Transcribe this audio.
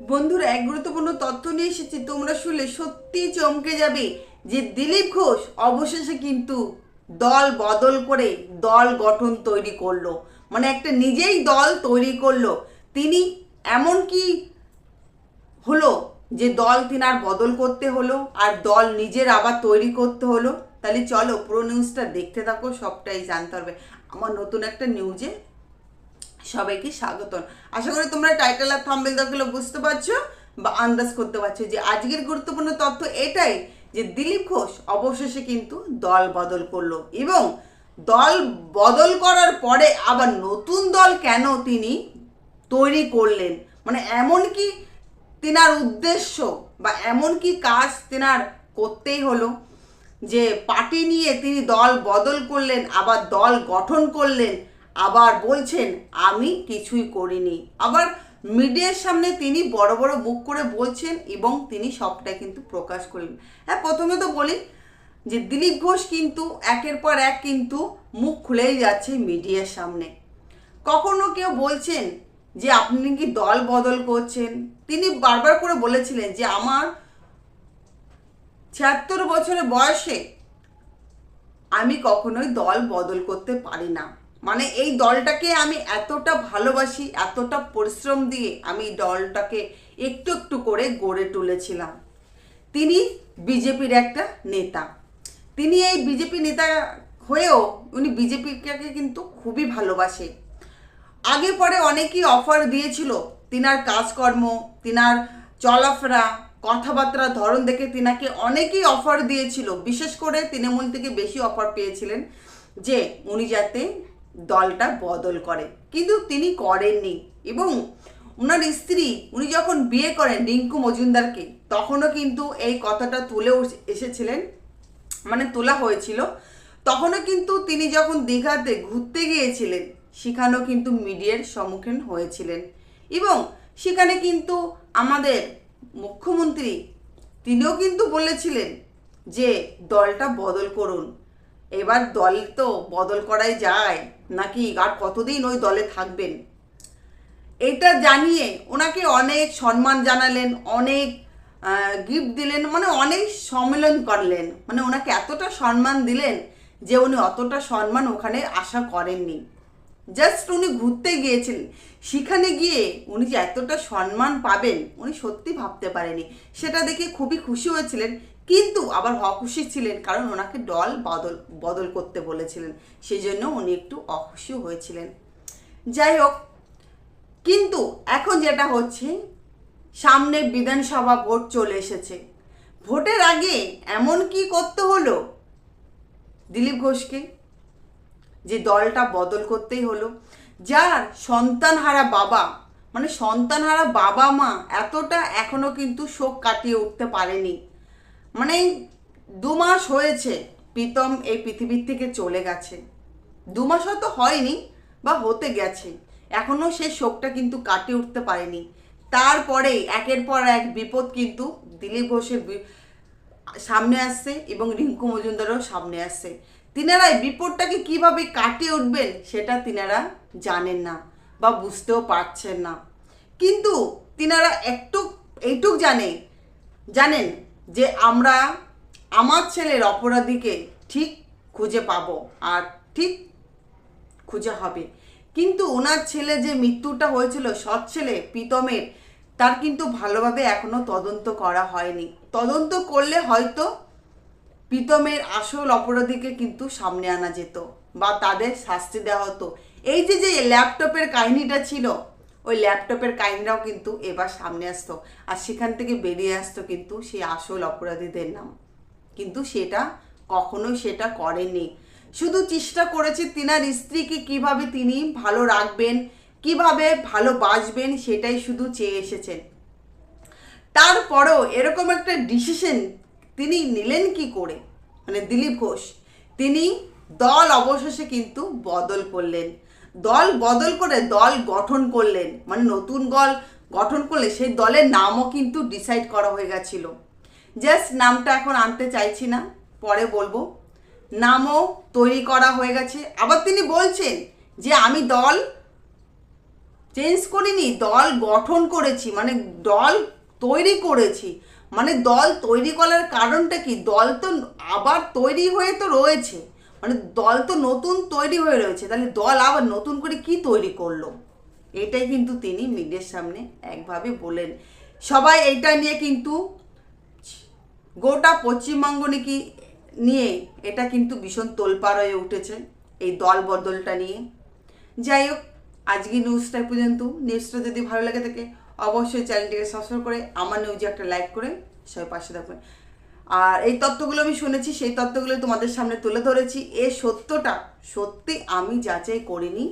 বন্ধুরা, এক গুরুত্বপূর্ণ তথ্য নিয়ে এসেছি। তোমরা শুনলে সত্যি চমকে যাবে যে দিলীপ ঘোষ অবশেষে কিন্তু দল বদল করে দল গঠন তৈরি করল। মানে একটা নিজেই দল তৈরি করল। তিনি এমন কি হলো যে দল তিনার বদল করতে হলো, আর দল নিজের আবার তৈরি করতে হলো? তাহলে চলো পুরো নিউজটা দেখতে থাকো, সবটাই জানতে হবে। আমার নতুন একটা নিউজে সবাইকে স্বাগতম। আশা করি তোমরা টাইটেল আর থাম্বেল দেখলে বুঝতে পারছ বা আন্দাজ করতে পারছ যে আজকের গুরুত্বপূর্ণ তথ্য এটাই যে দিলীপ ঘোষ অবশেষে কিন্তু দল বদল করল এবং দল বদল করার পরে আবার নতুন দল কেন তিনি তৈরি করলেন? মানে এমন কি তেনার উদ্দেশ্য বা এমন কি কাজ তেনার করতেই হলো? যে পার্টি নিয়ে তিনি দল বদল করলেন, আবার দল গঠন করলেন আবার বলছেন, আমি কিছুই করিনি। আবার মিডিয়ার সামনে তিনি বড় বড় বুক করে বলছেন এবং তিনি সবটা কিন্তু প্রকাশ করলেন। হ্যাঁ প্রথমে তো বলি যে দিলীপ ঘোষ কিন্তু একের পর এক কিন্তু মুখ খুলেই যাচ্ছে মিডিয়ার সামনে। কখনো কেউ বলছেন যে, আপনি কি দল বদল করছেন? তিনি বারবার করে বলেছিলেন যে, আমার ছিয়াত্তর বছরের বয়সে আমি কখনোই দল বদল করতে পারি না। মানে এই দলটাকে আমি এতটা ভালোবাসি, এতটা পরিশ্রম দিয়ে আমি দলটাকে একটু একটু করে গড়ে তুলেছিলাম। তিনি বিজেপির একটা নেতা। তিনি এই বিজেপি নেতা হয়েও উনি বিজেপিকে কিন্তু খুবই ভালোবাসে। আগে পরে অনেকেই অফার দিয়েছিল, তিনার কাজকর্ম, তিনার চলাফেরা কথাবার্তার ধরন দেখে তিনাকে অনেকেই অফার দিয়েছিল। বিশেষ করে তৃণমূল থেকে বেশি অফার পেয়েছিলেন যে, উনি যাতে দলটা বদল করে। কিন্তু তিনি করেননি। এবং ওনার স্ত্রী, উনি যখন বিয়ে করেন রিঙ্কু মজুমদারকে, তখনও কিন্তু এই কথাটা তুলে এসেছিলেন। মানে তোলা হয়েছিল। তখনও কিন্তু তিনি যখন দীঘাতে ঘুরতে গিয়েছিলেন, সেখানেও কিন্তু মিডিয়ার সম্মুখীন হয়েছিলেন। এবং সেখানে কিন্তু আমাদের মুখ্যমন্ত্রী, তিনিও কিন্তু বলেছিলেন যে দলটা বদল করুন। এবার দল তো বদল করাই যায়। নাকি আর কতদিন ওই দলে থাকবেন? এটা জানিয়ে ওনাকে অনেক সম্মান জানালেন, অনেক গিফট দিলেন মানে অনেক সম্মেলন করলেন। মানে ওনাকে এতটা সম্মান দিলেন যে উনি অতটা সম্মান ওখানে আশা করেননি। জাস্ট উনি ঘুরতে গিয়েছিলেন সেখানে গিয়ে উনি যে এতটা সম্মান পাবেন, উনি সত্যি ভাবতে পারেনি। সেটা দেখে খুবই খুশি হয়েছিলেন কিন্তু আবার অখুশি ছিলেন, কারণ ওনাকে দল বদল বদল করতে বলেছিলেন। সেই জন্য উনি একটু অখুশি হয়েছিলেন। যাই হোক, কিন্তু এখন যেটা হচ্ছে, সামনে বিধানসভা ভোট চলে এসেছে। ভোটের আগে এমন কি করতে হলো? দিলীপ ঘোষকে, যে দলটা বদল করতেই হলো। যার সন্তানহারা বাবা মানে সন্তানহারা বাবা মা এতটা এখনও কিন্তু শোক কাটিয়ে উঠতে পারেনি। মানে দু মাস হয়েছে, প্রীতম এই পৃথিবীর থেকে চলে গেছে। দু মাস হয়তো হয়নি বা হতে গেছে। এখনও সে শোকটা কিন্তু কাটিয়ে উঠতে পারেনি। তারপরে একের পর এক বিপদ কিন্তু দিলীপ ঘোষের সামনে আসছে এবং রিঙ্কু মজুমদারও সামনে আসছে। তিনারা এই বিপদটাকে কীভাবে কাটিয়ে উঠবেন সেটা তিনারা জানেন না বা বুঝতেও পারছেন না। কিন্তু তিনারা একটু এইটুক জানে জানেন যে আমরা আমার ছেলের অপরাধীকে ঠিক খুঁজে পাবো আর ঠিক খুঁজে হবে। কিন্তু ওনার ছেলে যে মৃত্যুটা হয়েছিল সৎ ছেলে প্রীতমের, তার কিন্তু ভালোভাবে এখনও তদন্ত করা হয়নি। তদন্ত করলে হয়তো প্রীতমের আসল অপরাধীকে কিন্তু সামনে আনা যেত বা তাদের শাস্তি দেওয়া হতো। এই যে যে ল্যাপটপের কাহিনীটা ছিল ওই ল্যাপটপের কাহিনীটাও কিন্তু এবার সামনে আসতো। আর সেখান থেকে বেরিয়ে আসতো কিন্তু সেই আসল অপরাধীদের নাম। কিন্তু সেটা কখনোই সেটা করেনি। শুধু চেষ্টা করেছে তিনার স্ত্রীকে কীভাবে তিনি ভালো রাখবেন, কীভাবে ভালো বাঁচবেন সেটাই শুধু চেয়ে এসেছেন। তারপরেও এরকম একটা ডিসিশন তিনি নিলেন কি করে? মানে দিলীপ ঘোষ। তিনি দল অবশেষে কিন্তু বদল করলেন। দল বদল করে দল গঠন করলেন। মানে নতুন দল গঠন করলে সেই দলের নামও কিন্তু ডিসাইড করা হয়ে গেছিল। জাস্ট নামটা এখন আনতে চাইছি না, পরে বলব। নামও তৈরি করা হয়ে গেছে। আবার তিনি বলছেন যে আমি দল চেঞ্জ করিনি, দল গঠন করেছি। মানে দল তৈরি করেছি। মানে দল তৈরি করার কারণটা কি? দল তো আবার তৈরি হয়ে তো রয়েছে। মানে দল তো নতুন তৈরি হয়ে রয়েছে, তাহলে দল আবার নতুন করে কি তৈরি করল? এটাই কিন্তু তিনি মিডিয়ার সামনে একভাবে বলেন। সবাই এটা নিয়ে কিন্তু গোটা পশ্চিমবঙ্গ নাকি, নিয়ে এটা কিন্তু ভীষণ তোলপাড় হয়ে উঠেছে এই দল বদলটা নিয়ে। যাই হোক আজকে নিউজটা পর্যন্ত। নিউজটা যদি ভালো লাগে থাকে, অবশ্যই চ্যানেলটিকে সাবস্ক্রাইব করে, আমার নিউজে একটা লাইক করে সবাই পাশে থাকবেন। আর এই তত্ত্বগুলো আমি শুনেছি, সেই তত্ত্বগুলো তোমাদের সামনে তুলে ধরেছি। এ সত্যটা সত্যি আমি যাচাই করিনি।